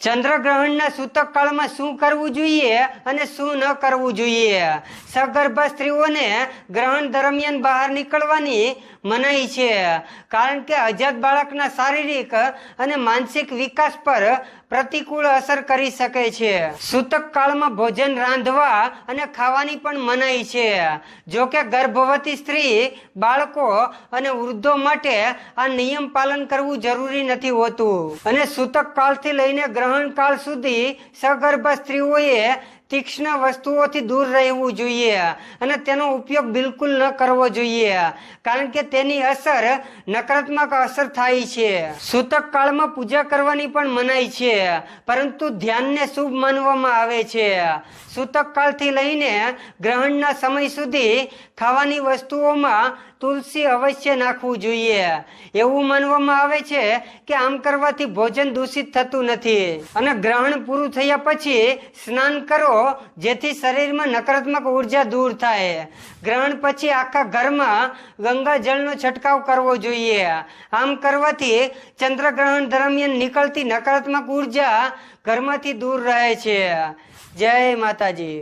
ચંદ્રગ્રહણના સૂતક કાળમાં શું કરવું જોઈએ અને શું ન કરવું જોઈએ? સગર્ભા સ્ત્રીઓને ગ્રહણ દરમિયાન બહાર નીકળવાની મનાઈ છે, કારણ કે અજાત બાળકના શારીરિક અને માનસિક વિકાસ પર પ્રતિકૂળ અસર કરી શકે છે. સૂતક કાળમાં ભોજન રાંધવા અને ખાવાની પણ મનાઈ છે. જો કે ગર્ભવતી સ્ત્રી બાળકો અને વૃદ્ધો માટે આ નિયમ પાલન કરવું જરૂરી નથી હોતું. અને સૂતક કાળથી લઈને ગ્રહણ કાળ સુધી સગર્ભ સ્ત્રીઓએ તીક્ષ્ણ વસ્તુઓથી દૂર રહેવું જોઈએ અને તેનો ઉપયોગ બિલકુલ ન કરવો જોઈએ, કારણ કે તેની અસર નકારાત્મક અસર થાય છે. સૂતક કાળમાં પૂજા કરવાની પણ મનાઈ છે, પરંતુ ધ્યાનને શુભ માનવામાં આવે છે. સૂતક કાળથી લઈને ગ્રહણના સમય સુધી ખાવાની વસ્તુઓમાં તુલસી અવશ્ય નાખવું જોઈએ. એવું માનવામાં આવે છે કે આમ કરવાથી ભોજન દૂષિત થતું નથી અને ગ્રહણ પૂરું થયા પછી સ્નાન કરો જેથી શરીરમાં નકારાત્મક ઊર્જા દૂર થાય. ગ્રહણ પછી આખા ઘરમાં ગંગા જળનો છંટકાવ કરવો જોઈએ. આમ કરવાથી ચંદ્રગ્રહણ દરમિયાન નીકળતી નકારાત્મક ઊર્જા ઘરમાંથી દૂર રહે છે. જય માતાજી.